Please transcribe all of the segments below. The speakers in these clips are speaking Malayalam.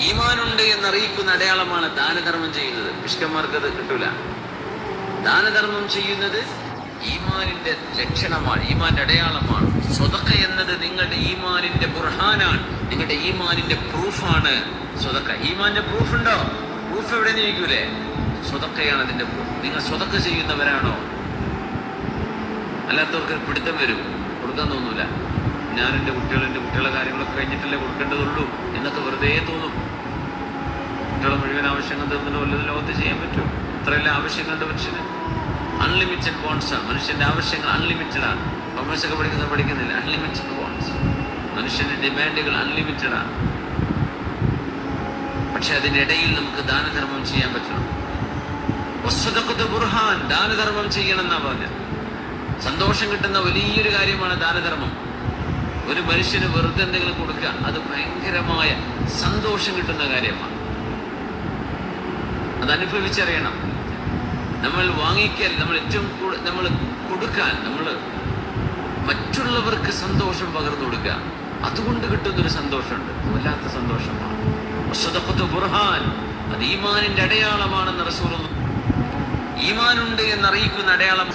ഈമാനുണ്ട് എന്നറിയിക്കുന്ന അടയാളമാണ് ദാനധർമ്മം ചെയ്യുന്നത്. പിഷ്കന്മാർക്ക് അത് കിട്ടൂല. ദാനധർമ്മം ചെയ്യുന്നത് ഈമാനിന്റെ ലക്ഷണമാണ് ഈമാന്റെ അടയാളമാണ്. സ്വതക്ക എന്നത് നിങ്ങളുടെ ഈമാനിന്റെ ബുർഹാനാണ് നിങ്ങളുടെ ഈമാനിന്റെ പ്രൂഫാണ്. സ്വതക്ക. ഈമാന്റെ പ്രൂഫ് ഉണ്ടോ പ്രൂഫ് എവിടെ ചോദിക്കൂലേ സ്വതക്കയാണ് അതിന്റെ പ്രൂഫ്. നിങ്ങൾ സ്വതക്ക ചെയ്യുന്നവരാണോ? അല്ലാത്തവർക്ക് പിടുത്തം വരും. കൊടുക്കാൻ തോന്നൂല. ഞാൻ എന്റെ കുട്ടികൾ എന്റെ കുട്ടികളുടെ കാര്യങ്ങളൊക്കെ കഴിഞ്ഞിട്ടല്ലേ കൊടുക്കേണ്ടതുള്ളൂ എന്നൊക്കെ വെറുതെ തോന്നും. കുട്ടികളെ മുഴുവൻ ആവശ്യങ്ങൾ തീർന്നിട്ട് വല്ലതും ലോകത്ത് ചെയ്യാൻ പറ്റും ഇത്രയെല്ലാം ആവശ്യങ്ങളുണ്ട് മനുഷ്യന്. അൺലിമിറ്റഡ് ബോൺസാണ് മനുഷ്യന്റെ ആവശ്യങ്ങൾ അൺലിമിറ്റഡ് ആണ്. കൊമേഴ്സ് ഒക്കെ പഠിക്കുന്നത് പഠിക്കുന്നില്ല. അൺലിമിറ്റഡ് ബോൺസ് മനുഷ്യന്റെ ഡിമാൻഡുകൾ അൺലിമിറ്റഡ് ആണ്. പക്ഷെ അതിനിടയിൽ നമുക്ക് ദാനധർമ്മം ചെയ്യാൻ പറ്റണം. വസ്തുതക്കത്ത് ബുർഹാൻ ദാനധർമ്മം ചെയ്യണം എന്നാ പറഞ്ഞത്. സന്തോഷം കിട്ടുന്ന വലിയൊരു കാര്യമാണ് ദാനധർമ്മം. ഒരു മനുഷ്യന് വെറുതെ എന്തെങ്കിലും കൊടുക്കുക അത് ഭയങ്കരമായ സന്തോഷം കിട്ടുന്ന കാര്യമാണ്. അത് അനുഭവിച്ചറിയണം നമ്മൾ വാങ്ങിക്കൽ നമ്മൾ ഏറ്റവും കൂടുതൽ നമ്മൾ കൊടുക്കാൻ നമ്മൾ മറ്റുള്ളവർക്ക് സന്തോഷം പകർന്നു കൊടുക്കുക അതുകൊണ്ട് കിട്ടുന്നൊരു സന്തോഷമുണ്ട്. വല്ലാത്ത സന്തോഷമാണ്. വസ്തുതഖത്ത് ബുർഹാൻ അത് ഈമാനിന്റെ അടയാളമാണെന്ന് റസൂർ ഈമാനുണ്ട് എന്നറിയിക്കുന്ന അടയാളം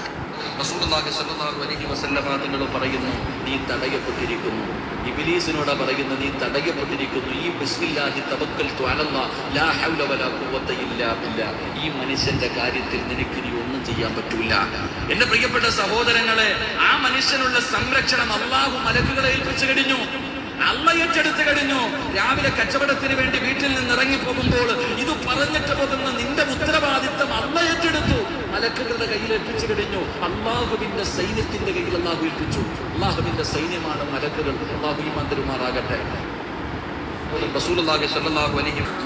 സ്വല്ലല്ലാഹു അലൈഹി വസല്ലമ തങ്ങൾ പറയുന്നു നീ തടയപ്പെട്ടിരിക്കുന്നു. ഇബ്ലീസിനോട് പറയുന്ന നീ തടയപ്പെട്ടിരിക്കുന്നു. ഈ ബിസ്മില്ലാഹി തവക്കൽ അലല്ലാഹ് ലാ ഹൗല വലാ ഖുവത ഇല്ലാ ബില്ലാ. ഈ മനുഷ്യന്റെ കാര്യത്തിൽ നിനക്ക് ഇനി ഒന്നും ചെയ്യാൻ പറ്റൂല. എന്റെ പ്രിയപ്പെട്ട സഹോദരങ്ങളെ ആ മനുഷ്യനുള്ള സംരക്ഷണം അള്ളാഹു മലക്കുകളെ ഏൽപ്പിച്ചു കഴിഞ്ഞു. ഏറ്റെടുത്തു കഴിഞ്ഞു. രാവിലെ കച്ചവടത്തിന് വേണ്ടി വീട്ടിൽ നിന്ന് ഇറങ്ങി പോകുമ്പോൾ ഇത് പറഞ്ഞിട്ട് പോകുന്ന നിന്റെ ഉത്തരവാദിത്തം അള്ള ഏറ്റെടുത്തു മലക്കുകളുടെ കയ്യിൽ ഏൽപ്പിച്ചു കഴിഞ്ഞു. അള്ളാഹുവിന്റെ സൈന്യത്തിന്റെ കയ്യിൽ അള്ളാഹു ഏൽപ്പിച്ചു. അള്ളാഹുവിന്റെ സൈന്യമാണ് മലക്കുകൾ. അള്ളാഹു ഈ മന്ത്രിമാറാകട്ടെ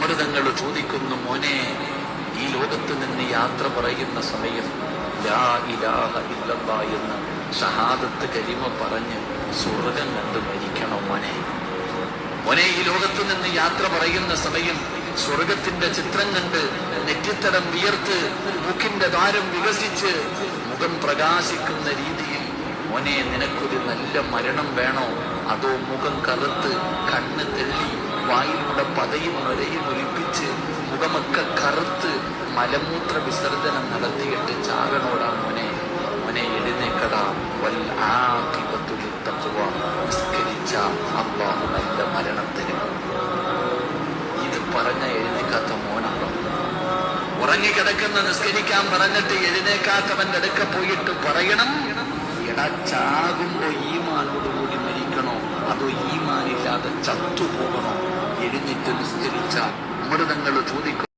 മൃതങ്ങൾ ചോദിക്കുന്നു മോനെ ഈ ലോകത്ത് നിന്ന് യാത്ര പറയുന്ന സമയം ഇലാഹ എന്ന് ഷഹാദത്ത് കരിമ പറഞ്ഞ് സ്വർഗം കണ്ട് മരിക്കണം മോനെ. മോനെ ഈ ലോകത്ത് നിന്ന് യാത്ര പറയുന്ന സമയം സ്വർഗത്തിന്റെ ചിത്രം കണ്ട് നെറ്റിത്തടം വിയർത്ത് മൂക്കിന്റെ ദ്വാരം വികസിച്ച് മുഖം പ്രകാശിക്കുന്ന രീതിയിൽ മോനെ നിനക്കൊരു നല്ല മരണം വേണോ? അതോ മുഖം കറുത്ത് കണ്ണ് തെള്ളി വായിലൂടെ പതയും നൊരയും ഒലിപ്പിച്ച് മുഖമൊക്കെ കറുത്ത് മലമൂത്ര വിസർജനം നടത്തിയിട്ട് ചാകണോടാ ഉറങ്ങിക്കിടക്കുന്ന നിസ്കരിക്കാൻ പറഞ്ഞിട്ട് എഴുന്നേക്കാത്തവന്റെ അടുക്ക പോയിട്ട് പറയണം. എടാ ചാകുമ്പോ ഈമാനോടുകൂടി മരിക്കണോ? അതോ ഈമാനില്ലാതെ ചത്തുപോകണോ? എഴുന്നേറ്റ് നിസ്കരിച്ച അമൃതങ്ങൾ ചോദിക്കും.